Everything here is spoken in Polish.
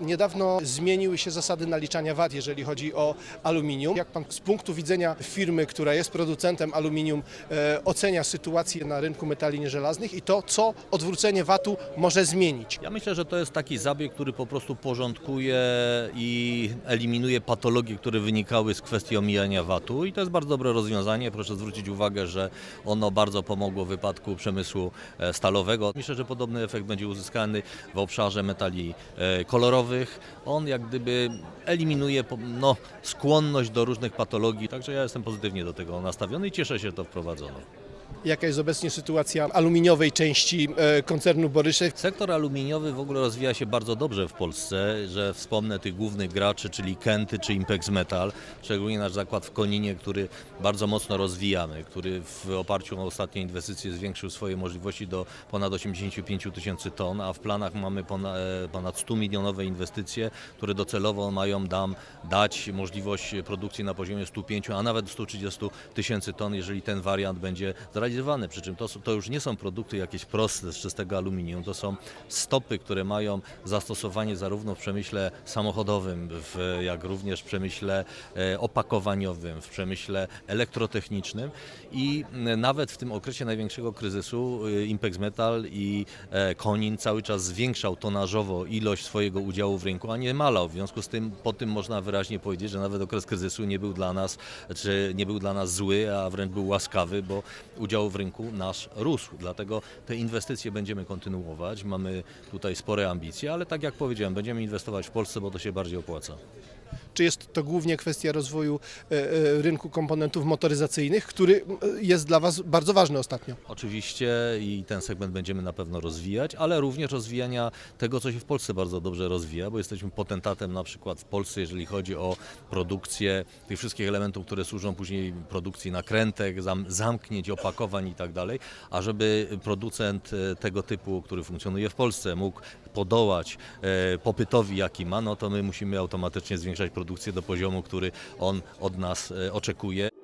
Niedawno zmieniły się zasady naliczania VAT, jeżeli chodzi o aluminium. Jak pan z punktu widzenia firmy, która jest producentem aluminium, e, ocenia sytuację na rynku metali nieżelaznych i to, co odwrócenie VAT-u może zmienić? Ja myślę, że to jest taki zabieg, który po prostu porządkuje i eliminuje patologie, które wynikały z kwestii omijania VAT-u i to jest bardzo dobre rozwiązanie. Proszę zwrócić uwagę, że ono bardzo pomogło w wypadku przemysłu e, stalowego. Myślę, że podobny efekt będzie uzyskany w obszarze metali e, On jak gdyby eliminuje no, skłonność do różnych patologii, także ja jestem pozytywnie do tego nastawiony i cieszę się, że to wprowadzono. Jaka jest obecnie sytuacja aluminiowej części e, koncernu Boryszew? Sektor aluminiowy w ogóle rozwija się bardzo dobrze w Polsce, że wspomnę tych głównych graczy, czyli Kenty czy Impex Metal, szczególnie nasz zakład w Koninie, który bardzo mocno rozwijamy, który w oparciu o ostatnie inwestycje zwiększył swoje możliwości do ponad 85 tysięcy ton, a w planach mamy ponad, ponad 100 milionowe inwestycje, które docelowo mają dam, dać możliwość produkcji na poziomie 105, a nawet 130 tysięcy ton, jeżeli ten wariant będzie zrealizowany. Przy czym to, to już nie są produkty jakieś proste z czystego aluminium, to są stopy, które mają zastosowanie zarówno w przemyśle samochodowym, w, jak również w przemyśle e, opakowaniowym, w przemyśle elektrotechnicznym i nawet w tym okresie największego kryzysu e, Impex Metal i e, Konin cały czas zwiększał tonażowo ilość swojego udziału w rynku, a nie malał. W związku z tym po tym można wyraźnie powiedzieć, że nawet okres kryzysu nie był dla nas, czy nie był dla nas zły, a wręcz był łaskawy, bo udział w rynku nasz rósł. Dlatego te inwestycje będziemy kontynuować. Mamy tutaj spore ambicje, ale tak jak powiedziałem, będziemy inwestować w Polsce, bo to się bardziej opłaca. Czy jest to głównie kwestia rozwoju e, e, rynku komponentów motoryzacyjnych, który jest dla Was bardzo ważny ostatnio? Oczywiście i ten segment będziemy na pewno rozwijać, ale również rozwijania tego, co się w Polsce bardzo dobrze rozwija, bo jesteśmy potentatem na przykład w Polsce, jeżeli chodzi o produkcję tych wszystkich elementów, które służą później produkcji nakrętek, zam, zamknięć, opakowań i tak dalej, a żeby producent e, tego typu, który funkcjonuje w Polsce, mógł podołać popytowi, jaki ma, no to my musimy automatycznie zwiększać produkcję do poziomu, który on od nas e, oczekuje.